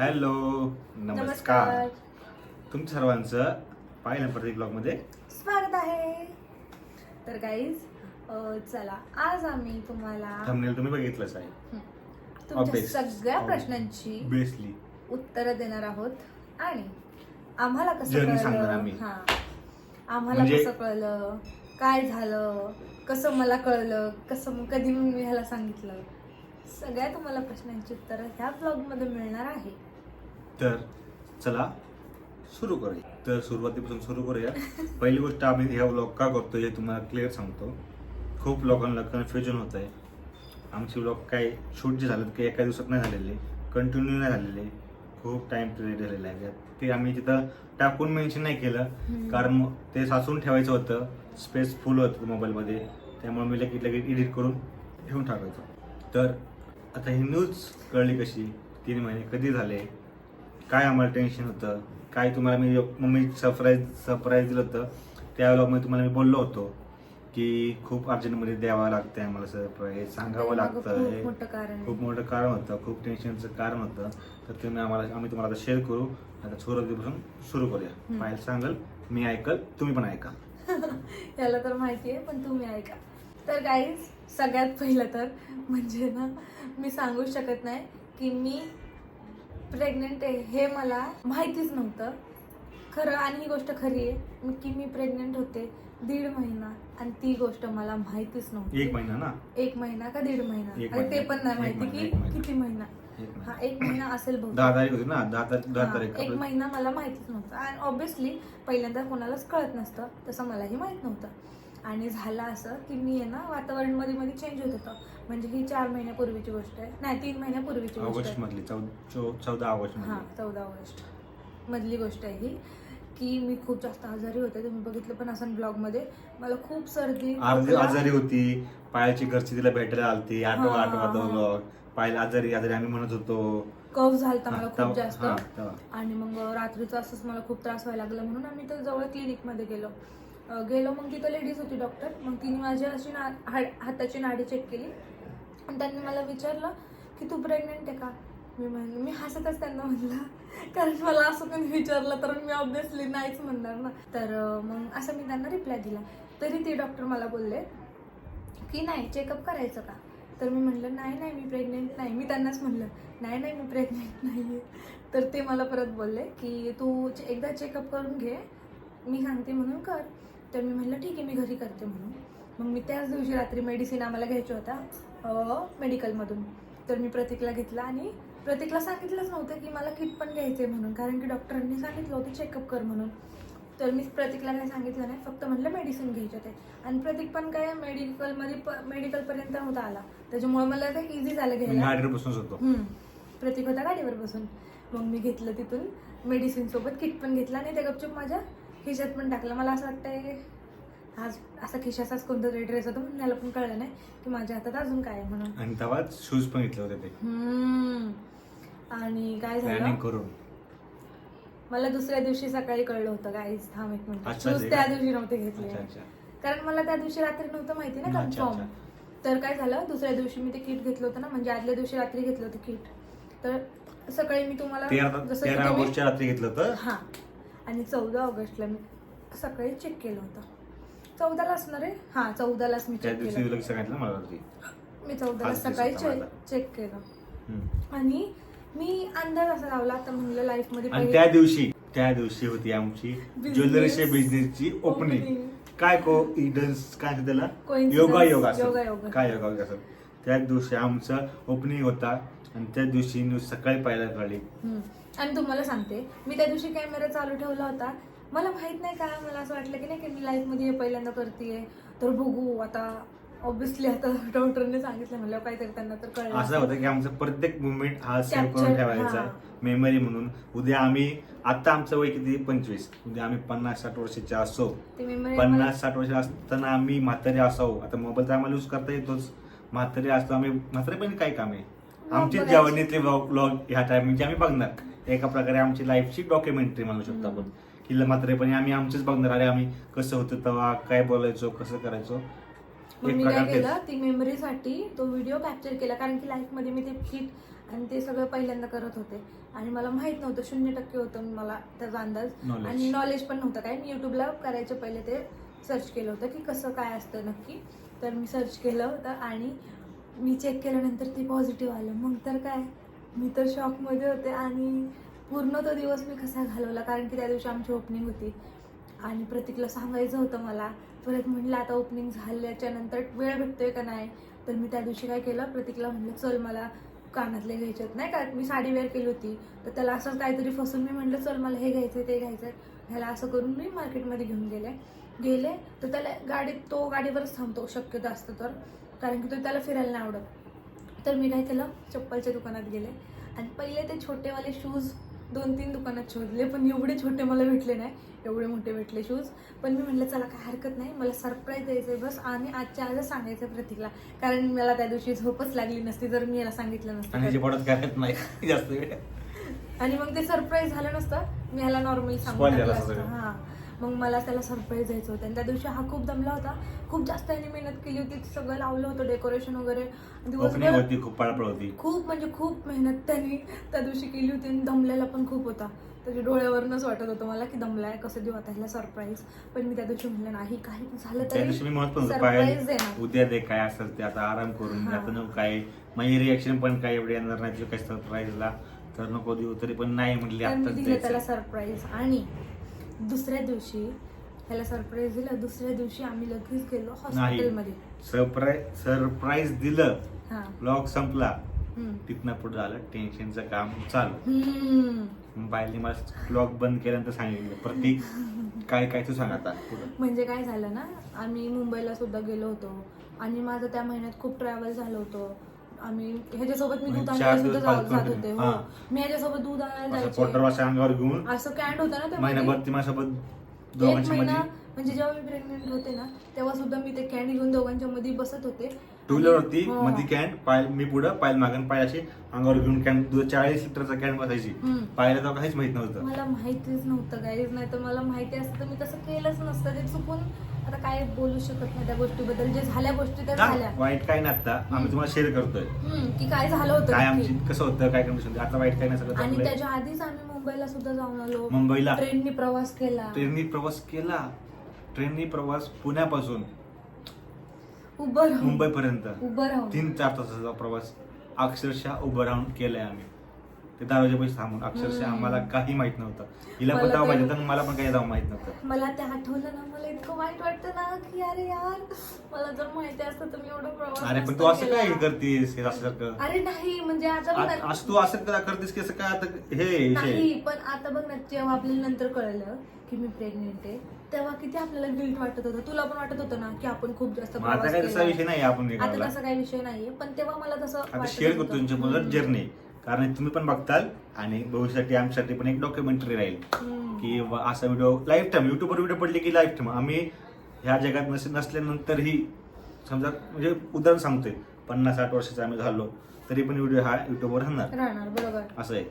Hello नमस्कार. तुमच्या सर्वांचं पाहिलं प्रत्येक ब्लॉगमध्ये स्वागत आहे. तर गाईज चला आज आम्ही तुम्हाला थंबनेल तुम्ही बघितलंच आहे तुमच्या Obvious. सगळ्या. प्रश्नांची बेसली उत्तरं देणार आहोत. आणि आम्हाला कसं Journey सांगणार कळलं आम्ही. हा. आम्हाला म्हणजे- कसं कळलं? काय झालं? कसं मला कळलं? कसं कधी मी ह्याला सांगितलं? सगळ्या तुम्हाला प्रश्नांची उत्तरं ह्या ब्लॉगमध्ये मिळणार आहे. तर चला सुरू करूया. तर सुरुवातीपासून सुरू करूया. पहिली गोष्ट आम्ही ह्या ब्लॉग का करतो हे तुम्हाला क्लिअर सांगतो. खूप लोकांना कन्फ्युजन होत आहे आमचे ब्लॉग काय शूट जे झालेत काही एका दिवसात नाही झालेले. कंटिन्यू नाही झालेले. खूप टाइम पिरियड झालेला आहे. ते आम्ही तिथं टाकून मेन्शन नाही केलं. कारण मग ते साचून ठेवायचं होतं. स्पेस फुल होतं मोबाईलमध्ये त्यामुळे मी लगेच लगेच एडिट करून ठेवून टाकायचो. तर आता ही न्यूज कळली कशी? तीन महिने कधी झाले? काय आम्हाला टेन्शन होतं? काय तुम्हाला मी मम्मी सरप्राईज सरप्राईज दिलं होतं? त्या वेळेला तुम्हाला मी बोललो होतो की खूप अर्जंटमध्ये द्यावं लागतंय आम्हाला सरप्राईज सांगावं लागतं. खूप मोठं कारण आहे. खूप मोठं कारण होतं. खूप टेन्शनचं कारण होतं. तर तुम्ही आम्हाला आम्ही तुम्हाला आता शेअर करू. आता सुरुवातीपासून सुरू करूया. पाहिलं सांगाल मी ऐकल तुम्ही पण ऐका. याला तर माहिती आहे पण तुम्ही ऐका. तर गाईज सगळ्यात पहिलं तर म्हणजे ना मी सांगू शकत नाही की मी प्रेग्नेंट आहे हे मला माहितीच नव्हतं. खरं आणि ही गोष्ट खरी आहे की मी प्रेग्नेंट होते दीड महिना आणि ती गोष्ट मला माहितीच नव्हती. एक महिना ना? एक महिना का दीड महिना? आणि ते. पण नाही माहिती की. किती महिना. हा. एक महिना असेल बहुतेक. दहा तारीख होती ना? दहा तारीख दहा तारीख एक महिना मला माहितीच नव्हतं. आणि ऑब्विसली पहिल्यांदा कोणालाच कळत नसतं तसं मलाही माहीत नव्हतं. आणि झालं असं की मी आहे ना वातावरणमध्ये मध्ये चेंज होत होतं. म्हणजे ही चार महिन्यापूर्वीची गोष्ट आहे. नाही तीन महिन्यापूर्वीची गोष्ट ऑगस्ट आहे. मधली चौदा ऑगस्ट हा चौदा ऑगस्ट मधली गोष्ट आहे ही की मी खूप जास्त आजारी होते. तुम्ही बघितलं पण असं ब्लॉगमध्ये मला खूप सर्दी अर्धी खोकला- आजारी होती. पायाची घरची तिला भेटायला आलती. आठवा हा, हा. पायाला आजारी आजारी आम्ही म्हणत होतो. कफ झालता मला खूप जास्त. आणि मग रात्रीचं असंच मला खूप त्रास व्हायला लागला. म्हणून आम्ही तर जवळ क्लिनिकमध्ये गेलो. गेलो मग तिथं लेडीज होती डॉक्टर मग तिने माझी अशी ना हाड- हाताची नाडी चेक केली. आणि त्यांनी मला विचारलं की तू प्रेग्नेंट आहे का? मी म्हणलं मी हसतच त्यांना म्हणलं. कारण मला असं कोणी विचारलं तर मी ऑब्विसली नाहीच म्हणणार ना. तर मग असं मी त्यांना रिप्लाय दिला. तरी ते डॉक्टर मला बोलले की नाही चेकअप करायचं का? तर मी म्हटलं नाही नाही मी प्रेग्नेंट नाही. मी त्यांनाच म्हणलं नाही नाही मी प्रेग्नेंट नाही आहे तर ते मला परत बोलले की तू चे- एकदा चेकअप करून घे. मी सांगते म्हणून कर. तर मी म्हटलं ठीक आहे मी घरी करते म्हणून. मग मी त्याच दिवशी रात्री मेडिसिन आम्हाला घ्यायच्या होत्या मेडिकलमधून तर मी प्रतीकला घेतला आणि प्रतीकला सांगितलंच नव्हतं की मला किट पण घ्यायचं आहे म्हणून कारण की डॉक्टरांनी सांगितलं होतं चेकअप कर म्हणून. तर मी प्रतीकला काही सांगितलं नाही फक्त म्हटलं मेडिसिन घ्यायचं ते. आणि प्रतीक पण काय मेडिकलमध्ये प मेडिकलपर्यंत नव्हता आला. त्याच्यामुळे मला ते इझी झालं घ्यायला. होतो. प्रतीक होता गाडीवर बसून. मग मी घेतलं तिथून मेडिसिन सोबत किट पण घेतला आणि ते गपचूप माझ्या खिशात पण टाकलं. मला असं वाटतंय आज असा खिशाचाच कोणता तरी ड्रेस होता म्हणून मला पण कळलं नाही की माझ्या हातात अजून काय आहे म्हणून. आणि तेव्हाच शूज पण घेतले होते ते. हम्म. आणि काय प्लॅनिंग झालं करून. मला दुसऱ्या दिवशी सकाळी कळलं होतं गाईज थांब एक मिनिट. अच्छा, शूज त्या? दिवशी नव्हते घेतले. अच्छा कारण मला त्या दिवशी रात्री नव्हतं माहिती ना अच्छा, कन्फर्म तर काय झालं दुसऱ्या दिवशी मी ते किट घेतलं होतं ना म्हणजे आदल्या दिवशी रात्री घेतलं होतं किट तर सकाळी मी तुम्हाला जसं की तेरा तुम्ही- ऑगस्टच्या रात्री घेतलं होतं? हा. आणि चौदा ऑगस्टला मी सकाळी चेक केलं होतं चौदाला असणार आहे हा चौदालाच मी त्या चेक दिवशी केलं तुला सांगितलं मला रात्री मी चौदाला सकाळी चेक केलं हम्म. आणि मी अंदाज असा लावला आता म्हणलं लाईफमध्ये आणि त्या दिवशी त्या दिवशी होती आमची Business. ज्वेलरीच्या बिझनेसची ओपनिंग Opening. काय को इडन्स काय त्याला Coincidence. योगा योगा. काय योगा त्याच दिवशी आमचं ओपनिंग होता आणि त्याच दिवशी न्यूज सकाळी पाहायला कळली. हम्म. आणि तुम्हाला सांगते मी त्या दिवशी कॅमेरा चालू ठेवला होता. मला माहीत नाही काय मला असं वाटलं की नाही की मी लाईफमध्ये हे पहिल्यांदा करतेय. तर बघू आता ऑब्विसली आता डॉक्टरने सांगितलं म्हणलं काहीतरी त्यांना तर कळलं असं होतं की आमचं प्रत्येक मुवमेंट हा सेव्ह करून Capture, ठेवायचा हा. मेमरी म्हणून. उद्या आम्ही आता आमचं वय किती? पंचवीस. उद्या आम्ही पन्नास साठ वर्षाचे असो. ते memory पन्नास साठ वर्ष असताना आम्ही म्हातारे असावं. आता मोबाईल तर आम्हाला यूज करता येतोच. म्हातारे असतो आम्ही म्हातारे पण काय काम आहे? आमची बघायची. जवानीतले ब्लॉग ह्या टायमिंगचे आम्ही बघणार. एका प्रकारे आमची लाईफची डॉक्युमेंटरी म्हणू शकतो. आपण. की म्हातारेपणी आम्ही आमचेच बघणार. अरे आम्ही कसं होतं तेव्हा काय बोलायचो कसं करायचो? मी काय केलं ती मेमरीसाठी तो व्हिडिओ कॅप्चर केला. कारण की लाईफमध्ये मी ते किट आणि ते सगळं पहिल्यांदा करत होते. आणि मला माहीत नव्हतं शून्य टक्के होतं मला त्याचा अंदाज. आणि नॉलेज पण नव्हतं काय. मी युट्यूबला करायचं पहिले ते सर्च केलं होतं की कसं काय असतं नक्की. तर मी सर्च केलं होतं आणि मी चेक केल्यानंतर ते पॉझिटिव्ह आलं. मग तर काय? मी तर शॉकमध्ये होते आणि पूर्ण तो दिवस मी कसा घालवला कारण की त्या दिवशी आमची ओपनिंग होती. आणि प्रतीकला सांगायचं होतं मला परत म्हटलं आता ओपनिंग झाल्याच्यानंतर वेळ भेटतोय का नाही? तर मी त्या दिवशी काय केलं प्रतीकला म्हटलं चल मला कानातले घ्यायचे नाही का? मी साडी वेअर केली होती. तर त्याला असंच काहीतरी फसून मी म्हटलं चल मला हे घ्यायचं ते घ्यायचं ह्याला असं करून मी मार्केटमध्ये घेऊन गेले. गेले तर त्याला गाडीत तो गाडीवरच थांबतो शक्यतो असतं तर. कारण की तो त्याला फिरायला नाही आवडत. तर मी काय केलं चप्पलच्या दुकानात गेले. आणि पहिले ते छोटेवाले शूज दोन तीन दुकानात शोधले पण एवढे छोटे मला भेटले नाही. एवढे मोठे भेटले शूज पण मी म्हटलं चला काय हरकत नाही. मला सरप्राईज द्यायचं आहे बस आणि आजच्या आजच सांगायचं प्रतीकला. कारण मला त्या दिवशी झोपच लागली नसती जर मी याला सांगितलं नसतं. आणि मग ते सरप्राईज झालं नसतं. मी ह्याला नॉर्मली सगळं. हा. मग मला त्याला सरप्राईज द्यायचं होतं. आणि त्या दिवशी हा खूप दमला होता. खूप जास्त त्याने मेहनत केली होती. सगळं लावलं होतं डेकोरेशन वगैरे. दिवसभर खूप पळपळ होती. खूप म्हणजे खूप मेहनत त्यांनी त्या दिवशी केली होती. आणि दमलेला पण खूप होता. त्याच्या डोळ्यावरनच वाटत होतं मला की दमलाय कसं देऊ आता ह्याला सरप्राईज पण मी त्या दिवशी म्हणलं नाही काही झालं त्या दिवशी सरप्राईज देणार. उद्या दे काय असेल ते आता आराम करून. आता काय माझी रिॲक्शन पण काय एवढी येणार नाही काही सरप्राईजला तर नको देऊ तरी पण नाही म्हटली दिलं त्याला. सरप्राईज आणि दुसऱ्या दिवशी ह्याला सरप्राईज दिलं दुसऱ्या दिवशी आम्ही लगेच गेलो नाही. हॉस्पिटलमध्ये सरप्राईज सरप्राईज दिलं. हा. ब्लॉग संपला. हम्म. तिथनं पुढे झालं टेन्शनचं काम चालू. हम्म. मग बायने मला ब्लॉग बंद केल्यानंतर सांगितलं. प्रतीक काय काय तू सांग आता पुढं. म्हणजे काय झालं ना आम्ही मुंबईला सुद्धा गेलो होतो. आणि माझं त्या महिन्यात खूप ट्रॅव्हल झालं होतं. आम्ही ह्याच्यासोबत मी दूध म्हणजे आणायला चार सुद्धा दिवस जात फालतू जात होते. होते. हो. हा. मी ह्याच्यासोबत दूध आणायला असं जायचे. पोटरवाशा अंगावर घेऊन असं कॅन्ड होतं ना महिनाभर ती माझ्यासोबत एक दोघांच्या महिना मध्ये म्हणजे जेव्हा मी प्रेग्नेंट होते ना तेव्हा सुद्धा मी ते कॅन्ड घेऊन दोघांच्या मध्ये बसत होते. टू व्हीलर होती हो. मध्ये कॅन पाय मी पुढं पायल मागण पाय अशी अंगावर घेऊन कॅन दूध चाळीस लिटरचा कॅन बसायची. हम्म. पायला तेव्हा काहीच माहीत नव्हतं. मला माहितीच नव्हतं काहीच नाही तर मला माहिती असतं तर मी तसं केलंच नसतं. ते चुकून आता काय बोलू शकत नाही त्या गोष्टीबद्दल. जे झाल्या गोष्टी त्या झाल्या. वाईट काय नाही आता आम्ही तुम्हाला शेअर करतोय. हम्म, की काय झालं होतं काय नक्की. आमची कसं होतं काय कंडिशन आता वाईट काय नाही सगळं आणि चांगलं आहे. त्याच्या आधीच आम्ही मुंबईला सुद्धा जाऊन आलो. मुंबईला? ट्रेननी प्रवास केला. ट्रेननी प्रवास केला. ट्रेननी प्रवास पुण्यापासून. उभं राहून. मुंबई पर्यंत उभं राहून. तीन चार तासाचा प्रवास अक्षरशः उभं राहून केलाय आम्ही. ते पैसे थांबून अक्षरशः. आम्हाला काही माहीत नव्हतं हिला पण मला तेव्हा ते- होतं मला पण काही जाऊ माहीत नव्हतं मला ते आठवलं ना मला इतकं वाईट वाटतं ना की अरे यार मला जर माहिती असतं तर मी एवढं प्रवास अरे पण नसता तू असं केला. काय करतेस हे असं अरे नाही म्हणजे आता बघ ना तू असं करा करतेस की असं काय आता हे नाही पण आता बघ ना जेव्हा आपल्याला नंतर कळलं की मी प्रेग्नेंट आहे तेव्हा किती आपल्याला गिल्ट वाटत होतं तुला पण वाटत होतं ना की आपण खूप जास्त मग आता प्रवास काय तसा केलाय. विषय नाही आपण हे आता करायला. तसा काही विषय नाहीये पण तेव्हा मला तसं आता शेअर करतो. तुमच्याबरोबर हम्म. जर्नी कारण तुम्ही पण बघताल आणि भविष्यासाठी आमच्यासाठी पण एक डॉक्युमेंटरी राहील. की असा व्हिडिओ लाईफ टाईम युट्यूबवर व्हिडिओ पडले की लाईफ टाईम आम्ही ह्या जगात नस नसल्यानंतरही समजा म्हणजे उदाहरण सांगतोय. पन्नास साठ वर्षाचे आम्ही झालो तरी पण व्हिडिओ हा युट्यूबवर राहणार. बरोबर. असं आहे.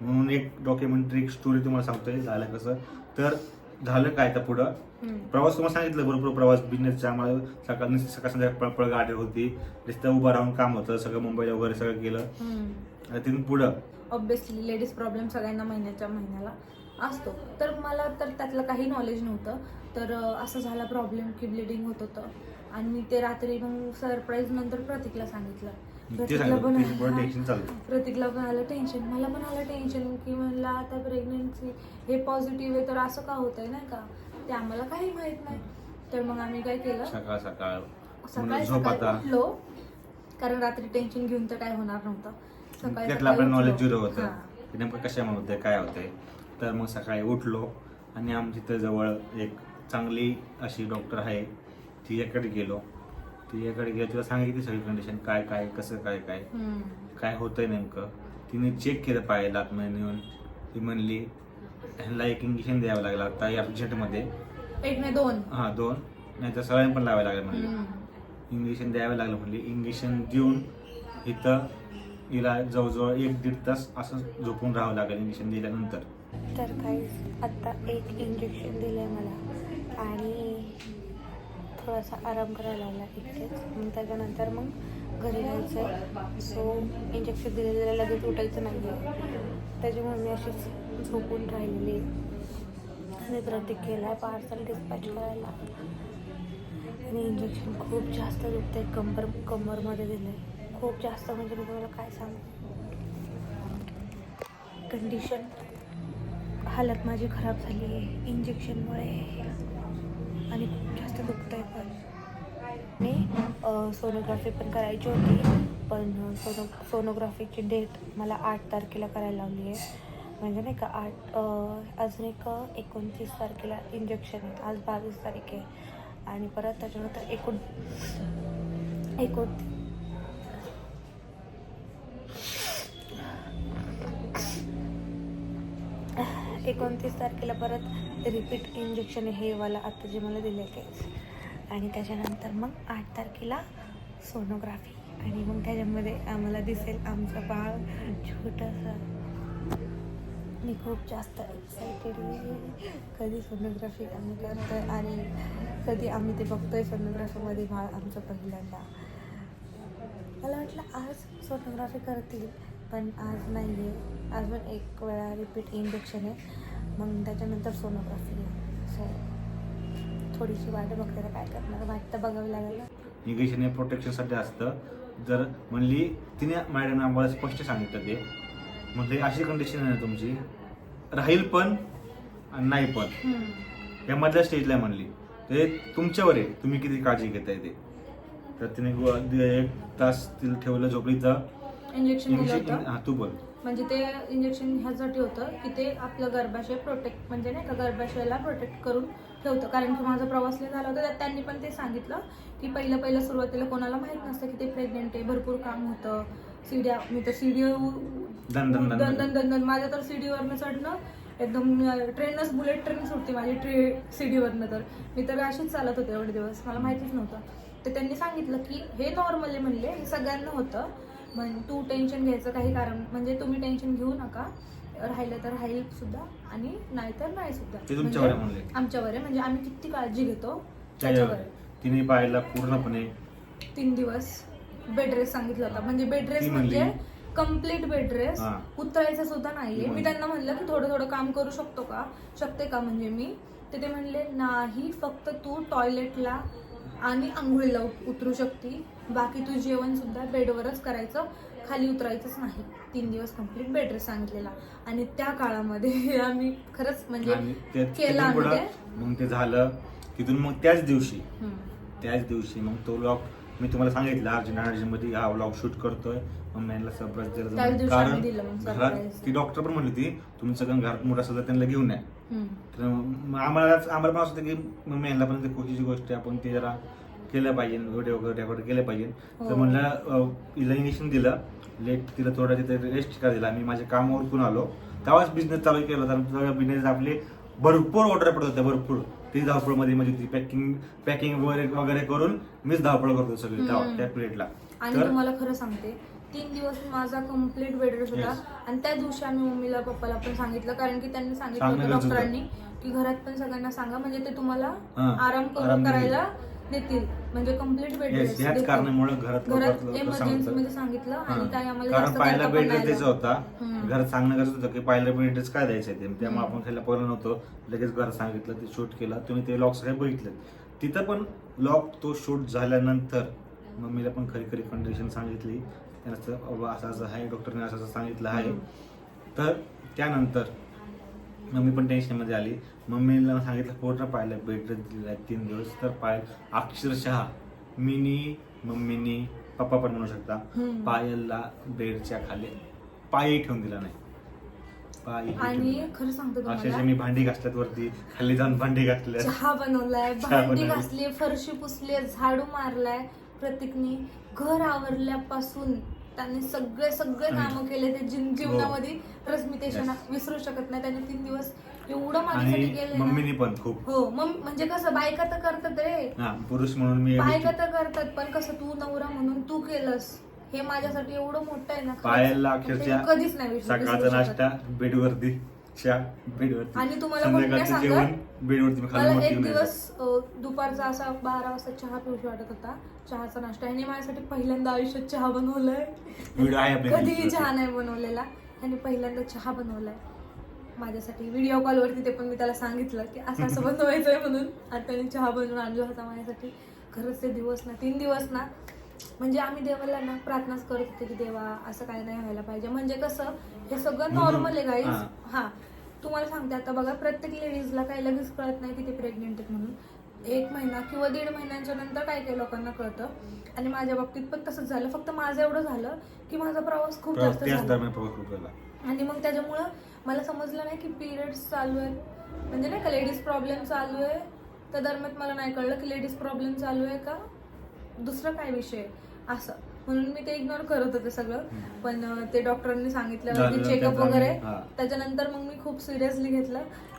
म्हणून एक डॉक्युमेंटरी स्टोरी तुम्हाला सांगतोय झालं कसं? तर झालं काय तर पुढं. प्रवास तुम्हाला सांगितलं भरपूर प्रवास बिझनेसचा आम्हाला सकाळ सकाळ संध्याकाळ पळपळ गाडी होती. रस्त्यावर उभं राहून काम होतं सगळं मुंबईला वगैरे सगळं केलं तिथून पुढं? ऑब्विसली लेडीज प्रॉब्लेम सगळ्यांना महिन्याच्या महिन्याला असतो. तर मला तर त्यातलं काही नॉलेज नव्हतं. तर असं झाला प्रॉब्लेम की ब्लिडिंग होत होतं. आणि ते रात्री मग सरप्राईज नंतर प्रतीकला सांगितलं. प्रतीकला पण प्रतीकला पण आलं टेन्शन मला पण आलं टेन्शन की म्हणलं आता प्रेग्नेन्सी हे पॉझिटिव्ह आहे तर असं का होतंय नाही का? ते आम्हाला काही माहीत नाही. तर मग आम्ही काय केलं? सकाळ सकाळ. सकाळी उठलो. कारण रात्री टेन्शन घेऊन तर काय होणार नव्हतं. सकाळी त्यातलं आपलं सकाळी नॉलेज उठलो. झिरो होतं. हां. की नेमकं कशामुळे होतंय काय होतंय. तर मग सकाळी उठलो आणि आमच्या इथं जवळ एक चांगली अशी डॉक्टर आहे. तिच्याकडे गेलो. तिच्याकडे गेलो तिला सांगितली सगळी कंडिशन काय काय कसं काय काय. हम्म. काय होतंय नेमकं. तिने चेक केलं पाहिलं आतमध्ये नेऊन. ती म्हणली ह्यांना एक इंजेक्शन द्यावं लागलं आता या अर्जंटमध्ये एक नाही दोन. हां दोन. नाही तर सगळ्यांना पण लावायला लागलं म्हणली. हम्म. इंजेक्शन द्यावं लागलं म्हणली. इंजेक्शन देऊन इथं हिला जवळजवळ एक दीड तास असं झोपून राहावं लागेल इंजेक्शन दिल्यानंतर. तर काही आत्ता एक इंजेक्शन दिलं आहे मला. आणि थोडासा आराम करायला लागला इतकेच. मग त्याच्यानंतर मग घरी जायचं आहे सो इंजेक्शन दिलेलं लगेच उठायचं नाही आहे त्याच्यामुळे मी अशीच झोपून राहिलेली आणि प्रतीक केला आहे पार्सल डिस्पॅच करायला. आणि इंजेक्शन खूप जास्त दुखते कंबर कंबरमध्ये दिलं आहे खूप जास्त म्हणजे मी तुम्हाला काय सांगू? कंडिशन हालत माझी खराब झाली आहे. इंजेक्शनमुळे आणि खूप जास्त दुखत आहे पण मी सोनोग्राफी पण करायची होती. पण सोनो सोनोग्राफीची डेट मला आठ तारखेला करायला लावली आहे. म्हणजे नाही का आठ अजून एक एकोणतीस तारखेला इंजेक्शन आहे. आज बावीस तारीख आहे. आणि परत त्याच्यानंतर एकोण एकोणतीस एकोणतीस तारखेला परत रिपीट इंजेक्शन हे वाला आता जे मला दिले तेच आणि त्याच्यानंतर मग आठ तारखेला सोनोग्राफी आणि मग त्याच्यामध्ये आम्हाला दिसेल आमचं बाळ छोटंसं. मी खूप जास्त एक्सायटेड आहे. कधी सोनोग्राफी आम्ही करतोय आणि कधी आम्ही ते बघतोय सोनोग्राफीमध्ये बाळ आमचं पहिल्यांदा. मला वाटलं आज सोनोग्राफी करतील पण आज नाही आहे पण एक वेळा रिपीट इंजेक्शन आहे. मग त्याच्यानंतर सोनोग्राफी सो थोडीशी वाट बघते तर काय करणार. वाट तर बघावी लागेल इंजेक्शन हे प्रोटेक्शनसाठी असतं. जर म्हणली तिने मॅडम आम्हाला स्पष्ट सांगितलं ते म्हटले अशी कंडिशन आहे तुमची. राहील पण आणि नाही पण. या मधल्या स्टेजला म्हणली. ते तुमच्यावर आहे. तुम्ही किती काळजी घेताय ते. तर तिने एक तास तिला ठेवलं झोपडीचं. इंजेक्शन हा तू बोल. म्हणजे ते इंजेक्शन ह्यासाठी होतं की ते आपलं गर्भाशय प्रोटेक्ट म्हणजे नाही का गर्भाशयाला प्रोटेक्ट करून ठेवतं. कारण की माझा प्रवास झाला होता त्यात त्यांनी पण ते सांगितलं की पहिलं पहिलं सुरुवातीला कोणाला माहीत नसतं की ते प्रेग्नेंट आहे भरपूर काम होतं. सीड्या मी तर सीडी दन दन दन दन दन. दन दन. माझ्या तर सीडीवरनं चढणं एकदम ट्रेनच बुलेट ट्रेन सुटते माझी ट्रे सीडीवरनं तर. मी तर अशीच चालत होते एवढे दिवस मला माहितीच नव्हतं. तर त्यांनी सांगितलं की हे नॉर्मली म्हणले हे सगळ्यांना होतं. म्हण तू टेन्शन घ्यायचं काही कारण म्हणजे तुम्ही टेन्शन घेऊ नका. राहिलं तर राहील सुद्धा आणि नाही तर नाही सुद्धा. ते तुमच्यावर आहे म्हणजे म्हणले. आमच्यावर आहे. म्हणजे आम्ही किती काळजी घेतो त्याच्यावर. आहे. तिने पाहायला पूर्णपणे. तीन दिवस बेड रेस्ट सांगितलं होता. म्हणजे बेड रेस्ट ती म्हणली- म्हणजे कंप्लीट बेड रेस्ट हा. उतरायचं सुद्धा नाहीये. ती मी म्हणली. त्यांना म्हणलं की थोडं थोडं काम करू शकतो का? शकते का? म्हणजे मी. तर ते म्हणले नाही फक्त तू टॉयलेटला आणि आंघोळीला उत- उतरू शकती. बाकी तू जेवण सुद्धा बेडवरच करायचं खाली उतरायचंच नाही. तीन दिवस कंप्लीट बेड रेस्ट सांगितलेला. आणि त्या काळामध्ये आम्ही खरंच म्हणजे केलं मग ते झालं तिथून मग त्याच दिवशी. त्याच दिवशी मग तो व्लॉग मी तुम्हाला सांगितलं अर्जंट अर्जंटमध्ये हा व्लॉग शूट करतोय. मग मी यांना सरप्राईज दिलं कारण घरात. ती डॉक्टर पण म्हणली होती तुमचं कारण घरात मोठं तर त्यांना घेऊन या. तर आम्हाला आम्हाला पण असं की मग मी यांना पण ते खुशीची गोष्ट आपण ते जरा केलं पाहिजे व्हिडिओ वगैरे रेकॉर्ड केलं पाहिजे. तर हो. म्हणलं हिला इंजेक्शन दिलं लेट तिला थोडा तिथे रेस्ट करा दिला मी माझ्या कामावर उरकून आलो. तेव्हाच बिझनेस चालू केला होता बिझनेस आपले भरपूर ऑर्डर पडत होत्या भरपूर. ती धावपळमध्ये म्हणजे ती पॅकिंग पॅकिंग वगैरे वगैरे करून मीच धावपळ करतो सगळी. त्या पिरियडला आणि तुम्हाला खरं सांगते तीन दिवस माझा कंप्लीट बेड रेस्ट होता Yes. आणि त्या दिवशी आम्ही मम्मीला पप्पाला पण सांगितलं कारण की त्यांनी सांगितलं सांगणं होतं गरजेचं डॉक्टरांनी की घरात पण सगळ्यांना सांगा म्हणजे ते तुम्हाला हा, आराम करून देतील. करायला देतील म्हणजे कंप्लीट बेड येस कारणामुळे घरात सांगतात. मध्ये सांगितलं आणि. काय आम्हाला कारण जास्त पहिला करता पण बेड नाही द्यायचा आलं. होता हम्म. घरात सांगणं गरजेचं होतं की पहिला बेड काय द्यायचं ते त्यामुळे. आपण खायला पहिलं नव्हतं लगेच घरात सांगितलं ते शूट केलं तुम्ही ते लॉक सगळे बघितले तिथं पण लॉक तो शूट झाल्यानंतर मम्मीला पण खरी खरी कंडिशन सांगितली त्यानं असं असं आहे डॉक्टरने असं असं सांगितलं आहे. तर त्यानंतर मम्मी पण टेन्शनमध्ये आली मम्मीला सांगितलं पूर्ण पाहिलं बेड आहे तीन दिवस तर पाय अक्षरशः मिनी मम्मीनी पप्पा पण म्हणू शकता. पायलला बेडच्या खाली पायही ठेवून दिला नाही ठेवून आणि दिला. खरं सांगतो अक्षरशः तुम्हाला मी भांडी घासल्यात वरती खाली जाऊन भांडी घासल्यात चहा बनवलाय चहा भांडी बनवली. घासली फरशी पुसली झाडू मारलाय प्रतीकनी घर आवरल्यापासून त्यांनी सगळे सगळे कामं केले ते हो. जीवनामध्ये रस मी ते क्षण Yes. विसरू शकत नाही त्यांनी तीन दिवस एवढं माझ्यासाठी आणि केलंय मम्मीनी ना पण खूप हो मग म्हणजे कसं बायका तर करतात रे हा पुरुष म्हणून मी बायका तर करतात पण कसं तू नवरा म्हणून तू केलंस हे माझ्यासाठी एवढं मोठं आहे ना खरंच. पायलला ते अक्षरशः कधीच नाही विसरू- सकाळचा विसरू शकत. नाश्ता बेडवरती चहा बेडवरती. आणि तुम्हाला पण संध्याकाळचं काय जेवण सांगा? बेडवरती मी खाली मला वरती एक येऊन दिवस अ, दुपारचा असा बारा वाजता चहा पिऊशी वाटत होता. चहाचा नाश्ता. ह्याने माझ्यासाठी पहिल्यांदा आयुष्यात चहा बनवलाय. व्हिडिओ आहे आपल्या कधीही चहा नाही बनवलेला. ह्याने पहिल्यांदा चहा बनवलाय. माझ्यासाठी व्हिडिओ कॉलवरती ते पण मी त्याला सांगितलं की असं असं बनवायचंय म्हणून. आणि त्याने चहा बनवून आणला होता माझ्यासाठी. खरंच ते दिवस ना तीन दिवस ना म्हणजे आम्ही देवाला ना प्रार्थनाच करत होते की देवा असं काय नाही व्हायला पाहिजे. म्हणजे कसं हे सगळं नॉर्मल आहे गाईज हा. तुम्हाला सांगते आता बघा प्रत्येक लेडीजला काही लगेच कळत नाही की ते प्रेग्नेंट आहेत म्हणून. एक महिना किंवा दीड महिन्यांच्या नंतर काही काही लोकांना कळतं. आणि माझ्या बाबतीत पण तसंच झालं. फक्त माझं एवढं झालं की माझा प्रवास खूप जास्त झाला. आणि मग त्याच्यामुळं मला समजलं नाही की पिरियड्स चालू आहेत. म्हणजे नाही का लेडीज प्रॉब्लेम चालू आहे. त्या दरम्यान मला नाही कळलं की लेडीज प्रॉब्लेम चालू आहे का? दुसरं काय विषय? असं. म्हणून मी ते इग्नोर करत होते सगळं. पण ते डॉक्टरांनी सांगितलं की चेकअप वगैरे. त्याच्यानंतर मग मी खूप सिरियसली घेतलं.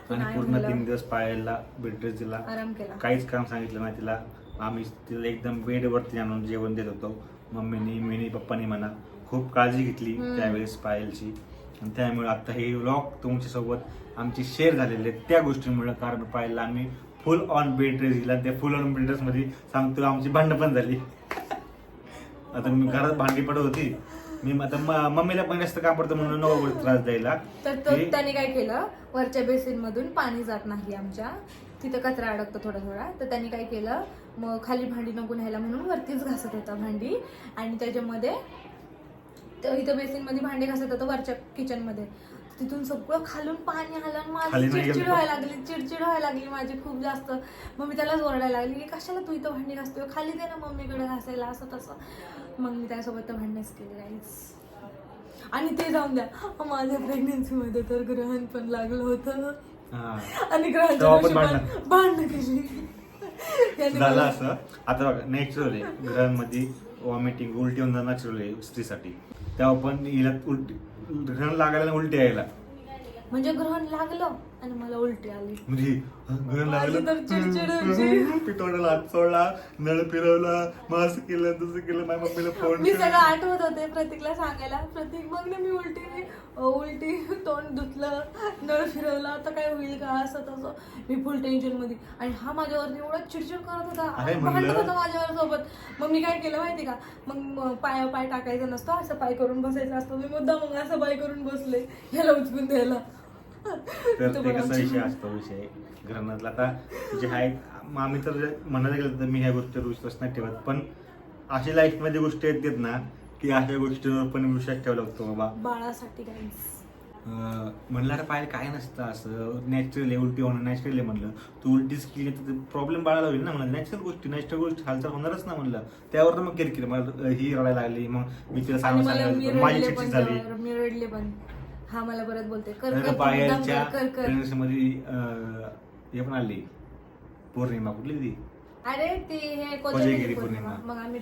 आणि पूर्ण तीन दिवस पायाला बेड रेस्ट दिला. आराम केला. काहीच काम सांगितलं नाही तिला. आम्ही तिला एकदम बेडवरती आणून जेवण देत होतो. मम्मीनी मीनी पप्पानी म्हणा. खूप काळजी घेतली. त्यावेळेस पायलची. आणि त्यामुळे आता हे व्लॉग तुमच्यासोबत आमचे शेअर झालेले त्या गोष्टींमुळे. कारण पायलला आम्ही फुल ऑन बेड रेस दिला. त्या फुल ऑन बेड रेस मध्ये सांगतो आमची भांडणं पण झाली. आता मी घरात भांडी पडत होती. मी आता म- मम्मीला पण जास्त काम पडतं म्हणून नको त्रास द्यायला. तर तो त्याने काय केलं? वरच्या बेसिन मधून पाणी जात नाही आमच्या. तिथं कचरा अडकतो थोडा थोडा तर त्यांनी काय केलं? मग खाली भांडी नको न्यायला म्हणून वरतीच घासत होता भांडी. आणि त्याच्यामध्ये इथं बेसिनमध्ये भांडे घासत होतं वरच्या किचनमध्ये. तिथून सगळं खालून पाणी आलं आणि माझी चिडचिड. व्हायला लागली चिडचिड व्हायला लागली माझी खूप जास्त. मग मी त्यालाच ओरडायला लागली की कशाला तू इथं भांडी घासतोय? खाली दे ना मम्मीकडे घासायला असं तसं. मग मी त्यासोबत तर भांडणच केले गाईस आणि ते जाऊन द्या. माझ्या प्रेग्नेन्सी मध्ये तर ग्रहण पण लागलं होतं. आणि दिवशी भांडण. केली. झालं असं. आता बघा नॅचरल आहे. ग्रहांमध्ये वॉमिटिंग उलटी होणं नॅचरल आहे स्त्रीसाठी. तेव्हा पण हिला उलटी ग्रहण लागायला उलटी यायला. म्हणजे ग्रहण लागलं? आणि मला उलटी आली. म्हणजे माझी लागलं. तर हात. सोडला नळ फिरवला मग असं केलं तसं केलं माझ्या मम्मीला फोन मी सगळं आठवत होते प्रतीकला सांगायला. प्रतीक बघ ना मी उलटी उलटी तोंड धुतलं नळ फिरवला आता काय होईल का असं तसं. मी फुल टेन्शनमध्ये. आणि हा माझ्यावरती एवढा चिडचिड करत होता. भांडत होता माझ्यावर सोबत मग मी काय केलं माहिती का? मग पाय पाय टाकायचा नसतो. असं पाय करून बसायचं असतं. मी मुद्दा मग असं पाय करून बसले. ह्याला उचकून द्यायला. तर तो कसा विषय असतो विषय? ग्रहणातला आता जे आहे आम्ही तर म्हणायला गेलं तर मी ह्या गोष्टीवर विश्वास नाही ठेवत पण अशी लाईफमध्ये गोष्टी येतात ना की अशा गोष्टीवर पण विश्वास ठेवावा लागतो बाबा. बाळासाठी म्हणलं अरे पाहिजे काय नसतं असं नॅचरल आहे उलटी होणं नॅचरल आहे म्हणलं. तू उलटीच केली तर प्रॉब्लेम बाळाला होईल ना म्हणलं. नॅचरल गोष्टी नॅचरल गोष्टी हालचाल होणारच ना म्हणलं. त्यावर मग किरकिर मला ही रडायला लागली मग मी तिला आणि सांगून मला मी सांगितलं माझी रडले चिडचिड पण झाली. त्यावर, मी रडले पण. हा मला परत बोलते कर कर अरे तू मुद्दाम पायलच्या कर, कर कर. pregnancy मध्ये अं, हे पण आली. पौर्णिमा कुठली ती? अरे ती हे कोजागिरी कोजागिरी पौर्णिमा. पौर्णिमा. मग आम्ही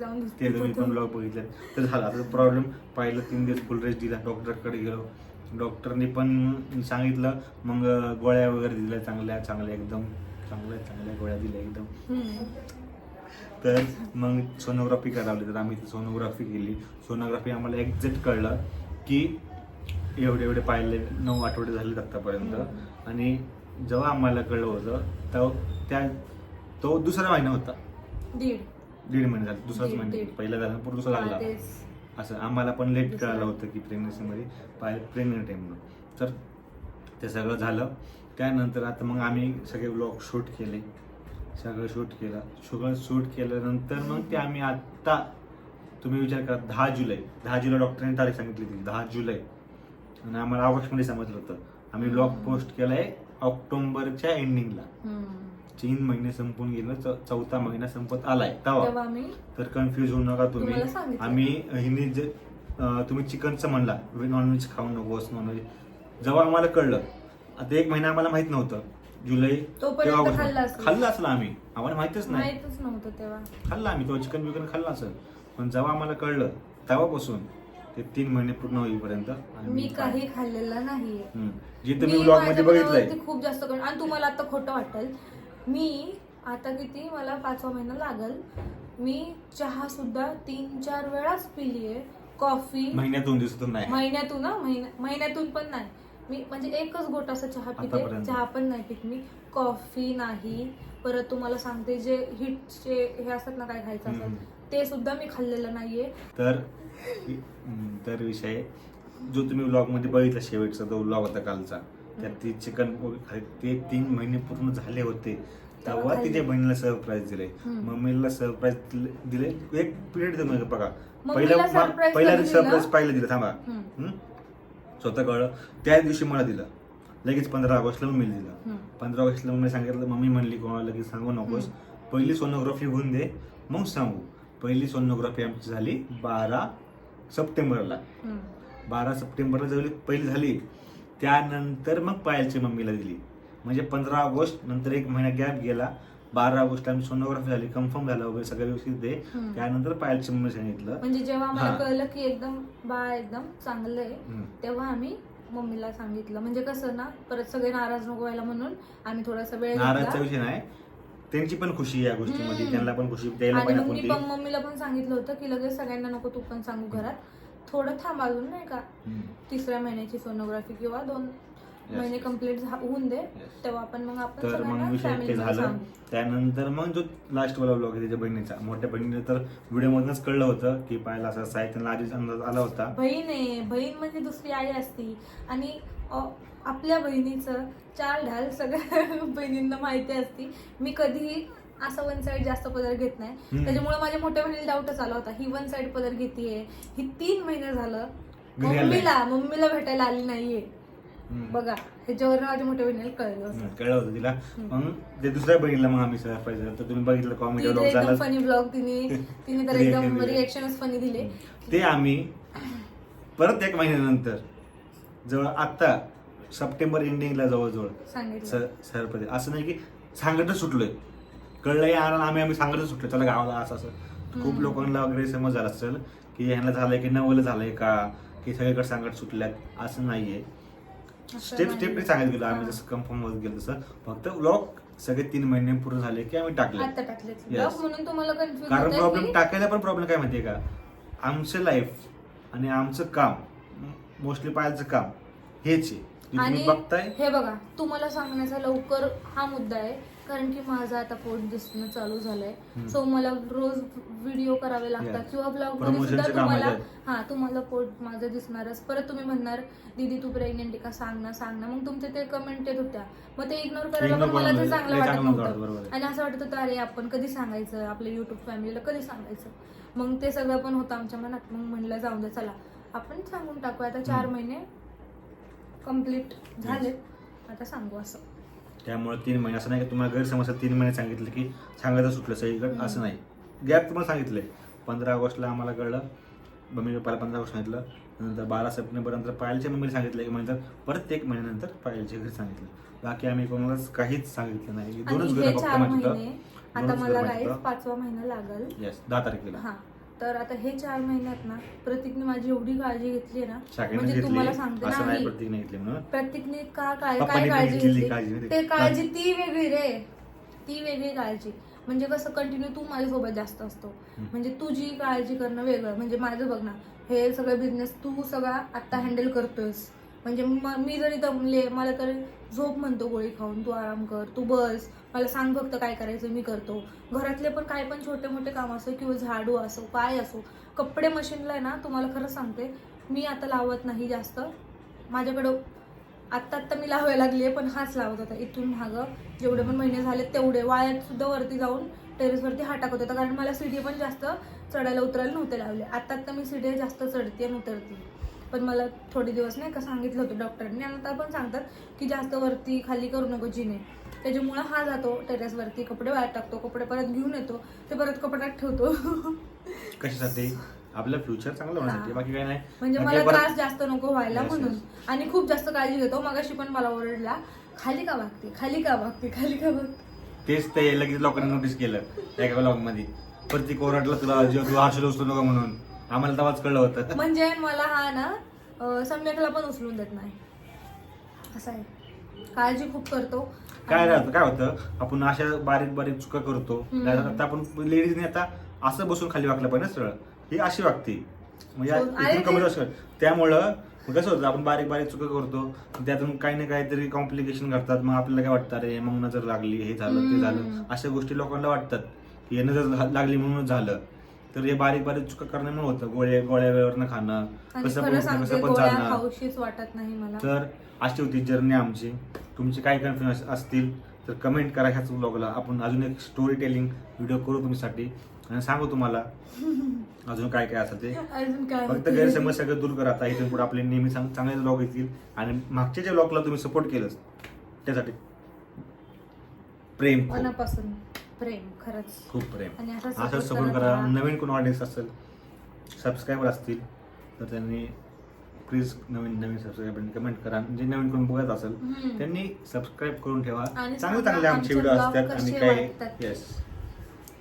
जाऊन ते पण ब्लॉग बघितले. तर झाला आता प्रॉब्लेम पाहिलं तीन दिवस फुल रेस्ट दिला डॉक्टरकडे गेलो. डॉक्टरनी पण सांगितलं मग गोळ्या वगैरे दिल्या चांगल्या चांगल्या एकदम. चांगल्या चांगल्या गोळ्या दिल्या एकदम. हम्म. तर मग सोनोग्राफी करावली तर आम्ही ती सोनोग्राफी केली. सोनोग्राफी आम्हाला एक्झॅक्ट कळलं की एवढे एवढे पाहिले नऊ आठवडे झाले आत्तापर्यंत आणि जेव्हा आम्हाला कळलं होतं तेव्हा त्या तो दुसरा महिना होता. दीड. दीड महिने झाला. दुसराच दीड- महिना. दीड. पहिला झाला पुढे दुसरा हा, लागला. तेच. असं आम्हाला पण लेट दुसरा. कळालं होतं की प्रेग्नन्सीमध्ये पाय प्रेग्नंट आहे म्हणून. तर ते सगळं झालं. त्यानंतर आता मग आम्ही सगळे ब्लॉग शूट केले. सगळं शूट केलं. सगळं शूट केल्यानंतर मग ते आम्ही आत्ता तुम्ही विचार करा दहा जुलै. दहा जुलै डॉक्टरांनी तारीख सांगितली होती. दहा जुलै. आणि आम्हाला ऑगस्टमध्ये समजलं होतं. आम्ही ब्लॉग पोस्ट केलाय ऑक्टोबरच्या एंडिंगला. तीन महिने संपून गेलं चौथा महिना संपत आलाय. आम्ही तर कन्फ्युज होऊ नका तुम्ही. आम्ही हिने जे तुम्ही चिकनचं म्हणला नॉनव्हेज खाऊ नकोस नॉनव्हेज जेव्हा आम्हाला कळलं आता एक महिना आम्हाला माहीत नव्हतं. जुलै. खाल्लं असेल. आम्ही. आम्हाला माहितच नाही. खाल्लं आम्ही तो चिकन बिकन खाल्लं असेल. पण जेव्हा आम्हाला कळलं तेव्हापासून ते तीन महिने पूर्ण होईपर्यंत. मी काही खाल्लेलं नाहीये. हम्म. जे तुम्ही ब्लॉगमध्ये बघितलंय. खूप जास्त करून आणि तुम्हाला आता खोटं वाटेल. मी आता किती? मला पाचवा महिना लागल. मी चहा सुद्धा तीन चार वेळाच पिलीये. कॉफी. महिन्यात दोन दिवसातून नाही. महिन्यातून ना महिन्या- महिन्यातून पण नाही. मी म्हणजे एकच गोट असं चहा पिते. आतापर्यंत. चहा पण नाही पित मी. कॉफी नाही. परत तुम्हाला सांगते जे हिटचे हे असतात ना काय खायचं हम्म. असतात? ते सुद्धा मी खाल्लेलं नाहीये. तर तर विषय जो तुम्ही व्लॉगमध्ये बघितला शेवटचा जो व्लॉग होता कालचा. त्यात ती चिकन ते तीन महिने पूर्ण झाले होते. तेव्हा. तिच्या बहिणीला सरप्राईज दिले. मम्मीला सरप्राईज दिले एक पिरियड तुम्ही बघा. पहिला पहिला? सरप्राईज पाहिलं दिलं? थांबा? स्वतः कळलं. त्या दिवशी मला दिलं. लगेच पंधरा ऑगस्टला मम्मीला दिलं. पंधरा ऑगस्टला मम्मी सांगितलं मम्मी म्हणली कोणाला लगेच सांगू नकोस. पहिली सोनोग्राफी होऊन दे मग सांगू. पहिली सोनोग्राफी आमची झाली बारा सप्टेंबरला. बारा सप्टेंबरला जवळ पहिली झाली. त्यानंतर मग पायलची मम्मीला दिली. म्हणजे पंधरा ऑगस्ट नंतर एक महिना गॅप गेला. बारा ऑगस्ट आमची सोनोग्राफी झाली कन्फर्म झालं वगैरे सगळं व्यवस्थित दे. त्यानंतर पायलची मम्मी सांगितलं. म्हणजे जेव्हा मला. कळलं की एकदम बाळ एकदम चांगलं आहे. तेव्हा आम्ही मम्मीला सांगितलं. म्हणजे कसं ना परत सगळे नाराज नको व्हायला म्हणून आम्ही थोडासा वेळ नाराजचा विषय नाही. त्यांची पण खुशी आहे या गोष्टीमध्ये. त्यांना पण खुशी द्यायला आणि पाहिजे मग मी पण मम्मीला पण सांगितलं होतं की लगेच सगळ्यांना नको तू पण सांगू घरात थोडं थांब अजून नाही का. तिसऱ्या महिन्याची सोनोग्राफी किंवा दोन Yes. महिने कंप्लीट होऊन दे Yes. तेव्हा आपण मग आपण तर मग सगळ्यांना विषय ते family मध्ये झालं सांगू. त्यानंतर मग जो लास्ट वाला ब्लॉग आहे त्याच्या बहिणीचा मोठ्या बहिणीने तर व्हिडिओमधूनच कळलं होतं की पाहायला असं असं आहे त्यांना आधीच अंदाज आला होता बहीण आहे बहीण म्हणजे दुसरी आई असती आणि अ, आपल्या बहिणीचं चाल ढाल सगळ्या बहिणींना माहिती असती. मी कधीही असं वन साईड जास्त पदर घेत नाही. त्याच्यामुळे माझ्या मोठ्या बहिणीला डाऊटच आला होता. ही वन साईड पदर घेतीये. ही तीन महिने झालं. मम्मीला मम्मीला भेटायला आली नाहीये. बघा ह्याच्यावर माझ्या मोठ्या बहिणीला कळलं कळलं होतं तिला. मग ते दुसऱ्या बहिणीला मग आम्ही सरप्राईज तर तुम्ही बघितलं कॉमेडी ब्लॉग झाला फनी ब्लॉग तिने. तिने तर एकदम. रिएक्शनच फनी दिले. ते आम्ही परत एक महिन्यानंतर जवळ आता सप्टेंबर एंडिंगला जवळजवळ. सांगितलं. सरपती असं नाही की सांगतच सुटलोय. कळलंय यार आम्ही आम्ही सांगतच सुटलो त्याला गावाला असं असं. खूप. लोकांना वगैरे समज झाला असेल की ह्यांना झालंय की नवलं झालंय का? की सगळीकडे सांगत सुटल्यात असं नाहीये. असं स्टेप नाही. स्टेप सांगत गेलो आम्ही. जसं कन्फर्म होत गेलो तसं. फक्त ब्लॉग सगळे तीन महिने पूर्ण झाले की आम्ही टाकले. आता टाकलेत. Yes. ब्लॉग म्हणून तुम्हाला कन्फ्युज कारण प्रॉब्लेम टाकायला पण प्रॉब्लेम काय माहितीये का? आमचं लाईफ आणि आमचं काम मोस्टली पाहायचं काम हेच आहे. आणि बघताय? हे बघा तुम्हाला सांगण्याचा लवकर हा मुद्दा आहे कारण की माझं आता पोट दिसणं चालू झालंय. सो मला रोज व्हिडिओ करावे लागतात. किंवा ब्लॉगमध्ये सुद्धा तुम्हाला. हा तुम्हाला पोट माझं दिसणारच. परत तुम्ही म्हणणार दीदी तू प्रेग्नेंट आहे का? सांग ना सांग ना. मग तुमचे ते कमेंट येत होत्या. मग ते इग्नोर करायला पण मला ते करणं चांगलं वाटत नव्हतं. आणि असं वाटत होतं अरे आपण कधी सांगायचं? आपल्या युट्यूब फॅमिलीला कधी सांगायचं? मग ते सगळं पण होतं आमच्या मनात. मग म्हणलं जाऊन दे चला. आपण सांगून टाकू. आता चार. महिने कंप्लीट झाले आता सांगू असं. त्यामुळे तीन महिने असं नाही की तुम्हाला गैरसमज तीन महिने सांगितलं की सांगायचं सुटलं सगळीकडे. असं नाही. गॅप तुम्हाला सांगितलंय पंधरा ऑगस्टला आम्हाला कळलं. मम्मी पप्पाला पंधरा ऑगस्ट सांगितलं. नंतर बारा सप्टेंबर नंतर पायलच्या मम्मीला सांगितलं. की नंतर परत एक महिन्यानंतर पायलच्या घरी सांगितलं. बाकी आम्ही कोणालाच काहीच सांगितलं नाही. दोनच घर फक्त माहिती महिने आता मला पाचवा महिना लागल. येस दहा तारखेला. हा. तर आता हे चार महिन्यात ना प्रतीकने माझी एवढी काळजी घेतली आहे ना म्हणजे तुम्हाला सांगते म्हणून. प्रत्येकने का काय काय काळजी घेतली? माहिती ते? काळजी. ती वेगळी रे. ती वेगळी काळजी. म्हणजे कसं कंटिन्यू तू माझ्यासोबत जास्त असतो. म्हणजे तुझी काळजी करणं वेगळं. म्हणजे माझं बघ ना हे सगळं बिझनेस तू सगळा आता हँडल करतोयस. म्हणजे मी जरी दमले मला तर झोप म्हणतो गोळी खाऊन तू आराम कर तू बस. मला सांग फक्त काय करायचं मी करतो. घरातले पण काय पण छोटे मोठे काम असो किंवा झाडू असो काय असो कपडे मशीनला आहे ना तुम्हाला खरं सांगते मी आता लावत नाही जास्त. माझ्याकडं आत्ता आत्ता मी लावायला लागली आहे पण हाच लावत होता. इथून मागं जेवढे पण महिने झाले तेवढे. वाळ्यात सुद्धा वरती जाऊन टेरेसवरती हा टाकत होता कारण मला सीडी पण जास्त चढायला उतरायला नव्हते लावले. आत्ता आत्ता मी सीडी जास्त चढते आणि उतरते पण मला थोडे दिवस नाही का सांगितलं होतं डॉक्टरांनी. आणि आता पण सांगतात की जास्त वरती खाली करू नको जिने. त्याच्यामुळे हा जातो टेरेसवरती कपडे वाळत टाकतो कपडे परत घेऊन येतो. ते परत कपड्यात ठेवतो. कशासाठी आपलं फ्युचर चांगलं होण्यासाठी. बाकी काही नाही. म्हणजे मला ते परत- त्रास जास्त नको व्हायला म्हणून. आणि खूप जास्त काळजी घेतो. मगाशी पण मला ओरडला खाली का वागते खाली का वागते खाली का वागते तेच ते लगेच लोकांनी नोटीस केलं एका ब्लॉगमध्ये. प्रत्येक ओरडला तुला जेव्हा तू हर्षल उचलू नका म्हणून. आम्हाला तेव्हाच कळलं होतं. म्हणजे मला हा ना अं, सम्यकला पण उचलून देत नाही. असं आहे. काळजी खूप करतो. काय राहतं काय होतं? आपण अशा बारीक बारीक चुका करतो. हम्म. आता आपण लेडीजने आता असं बसून खाली वागलं पाहिजे ना सरळ. ही अशी वागते. म्हणजे हो, अरे इथून कमी ते- असं त्यामुळं मग कसं होतं? आपण बारीक बारीक चुका करतो. त्यातून काही ना काहीतरी कॉम्प्लिकेशन घडतात. मग आपल्याला काय वाटतं? अरे मग नजर लागली हे झालं ते हम्म. झालं अशा गोष्टी लोकांना वाटतात. की हे नजर झा- लागली म्हणूनच झालं. तर हे बारीक बारीक चुका करण्यामुळे होतं. गोळ्या गोळ्या वेळेवर न खाणं आणि कसं खरं पण सांगते कसं पण गोळ्या चालणं. खाऊशीच वाटत नाही मला. तर अशी होती जर्नी आमची. तुमचे काही कन्फ्युजन असतील तर कमेंट करा ह्याच ब्लॉगला आपण अजून एक स्टोरी टेलिंग व्हिडिओ करू तुमच्यासाठी. आणि सांगू तुम्हाला अजून काय काय असं ते. अजून काय फक्त? गैरसमज सगळं दूर करा आता. इथून पुढे आपले नेहमी चांग- चांगले ब्लॉग येतील. आणि मागच्या ज्या ब्लॉगला तुम्ही सपोर्ट केलंच त्यासाठी प्रेम खूप. मनापासून. प्रेम खरंच. खूप प्रेम. आणि असं support सपोर्ट करा. नवीन कोण ऑडियन्स असेल सबस्क्रायबर असतील तर त्यांनी प्लीज नवीन नवीन सबस्क्राईब कमेंट करा. जे नवीन कोण बघत असेल हम्म. त्यांनी सबस्क्राईब करून ठेवा. आणि चांगले चांगले आमचे आमचे व्हिडिओ vlog असतात आणि कसे काय. वाटतात. येस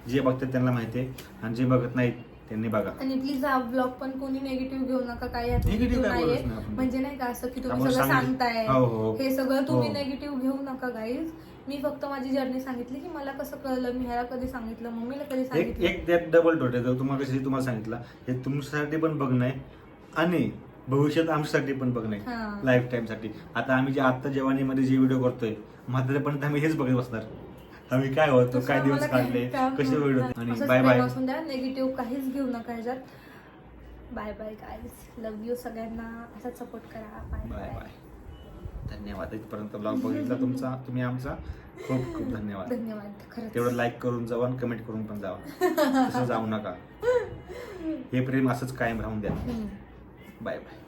जे बघतात त्यांना माहिती आहे. आणि जे बघत नाहीत त्यांनी बघा. आणि प्लीज हा ब्लॉग पण कोणी नेगेटिव्ह घेऊ नका. यात Negative काय नाहीये. बोलत नाही आपण. म्हणजे नाही का असं की तुम्ही आपण सगळं सांगितलं- सांगताय. हो, हो. हे सगळं तुम्ही हो. नेगेटिव्ह घेऊ नका गाईज मी फक्त माझी जर्नी सांगितली की मला कसं कळलं मी ह्याला कधी सांगितलं मम्मीला कधी एक सांगितलं? एक त्यात डबल टोट आहे तुम्हाला कशी तुम्हाला सांगितलं? हे तुमच्यासाठी पण बघणं आहे आणि भविष्यात आमच्यासाठी पण बघणं आहे. हा. लाईफ टाईमसाठी आता आम्ही जे आता जवानीमध्ये जे व्हिडिओ करतोय म्हातारेपर्यंत आम्ही हेच बघत बसणार. आम्ही काय होतो काय तसं दिवस काही काढले? काम कसे होत? व्हिडिओ नाही. आणि असंच बाय प्रेम बाय असून द्या नेगेटिव्ह काहीच घेऊ नका ह्याच्यात bye bye guys love you सगळ्यांना. असाच सपोर्ट करा. बाय बाय बाय धन्यवाद. इथपर्यंत ब्लॉग बघितला तुमचा तुम्ही आमचा. खूप खूप धन्यवाद. धन्यवाद खरंच. तेवढं लाईक करून जावा आणि कमेंट करून पण जावा. तसं जाऊ नका. हे प्रेम असंच कायम राहून द्या. Bye bye